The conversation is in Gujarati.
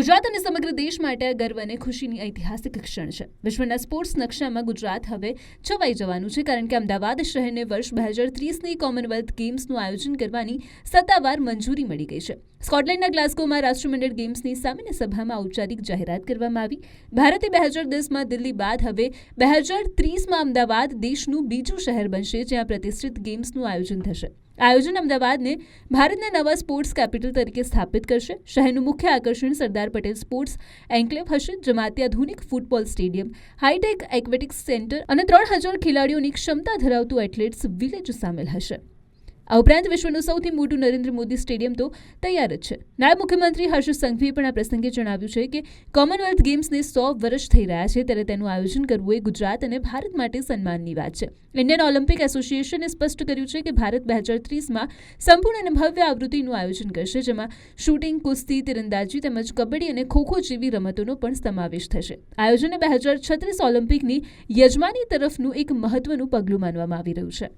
ગુજરાત અને સમગ્ર દેશ માટે આ ગર્વ અને ખુશીની ઐતિહાસિક ક્ષણ છે. વિશ્વના સ્પોર્ટ્સ નકશામાં ગુજરાત હવે છવાઈ જવાનું છે, કારણ કે અમદાવાદ શહેરને વર્ષ બે હજાર ત્રીસની કોમનવેલ્થ ગેમ્સનું આયોજન કરવાની સત્તાવાર મંજૂરી મળી ગઈ છે. સ્કોટલેન્ડના ગ્લાસ્કોમાં રાષ્ટ્રમંડળ ગેમ્સની સામાન્ય સભામાં ઔપચારિક જાહેરાત કરવામાં આવી. ભારતે બે હજાર દસમાં દિલ્હી બાદ હવે બે હજાર ત્રીસમાં અમદાવાદ દેશનું બીજું શહેર બનશે, જ્યાં પ્રતિષ્ઠિત ગેમ્સનું આયોજન થશે. આયોજન અમદાવાદને ભારતના નવા સ્પોર્ટ્સ કેપિટલ તરીકે સ્થાપિત કરશે. શહેરનું મુખ્ય આકર્ષણ સરદાર પટેલ સ્પોર્ટ્સ એન્કલેવ હશે, જેમાં અત્યાધુનિક football stadium high tech aquatics centre અને ત્રણ હજાર ખેલાડીઓની ક્ષમતા ધરાવતું એથ્લેટ્સ વિલેજ સામેલ હશે. આ ઉપરાંત વિશ્વનું સૌથી મોટું નરેન્દ્ર મોદી સ્ટેડિયમ તો તૈયાર જ છે. નાયબ મુખ્યમંત્રી હર્ષ સંઘવીએ પણ આ પ્રસંગે જણાવ્યું છે કે કોમનવેલ્થ ગેમ્સને સો વર્ષ થઈ રહ્યા છે ત્યારે તેનું આયોજન કરવું એ ગુજરાત અને ભારત માટે સન્માનની વાત છે. ઇન્ડિયન ઓલિમ્પિક એસોસિએશને સ્પષ્ટ કર્યું છે કે ભારત બે હજાર ત્રીસમાં સંપૂર્ણ અને ભવ્ય આવૃત્તિનું આયોજન કરશે, જેમાં શૂટિંગ, કુસ્તી, તીરંદાજી તેમજ કબડ્ડી અને ખોખો જેવી રમતોનો પણ સમાવેશ થશે. આયોજને બે હજાર છત્રીસ ઓલિમ્પિકની યજમાની તરફનું એક મહત્વનું પગલું માનવામાં આવી રહ્યું છે.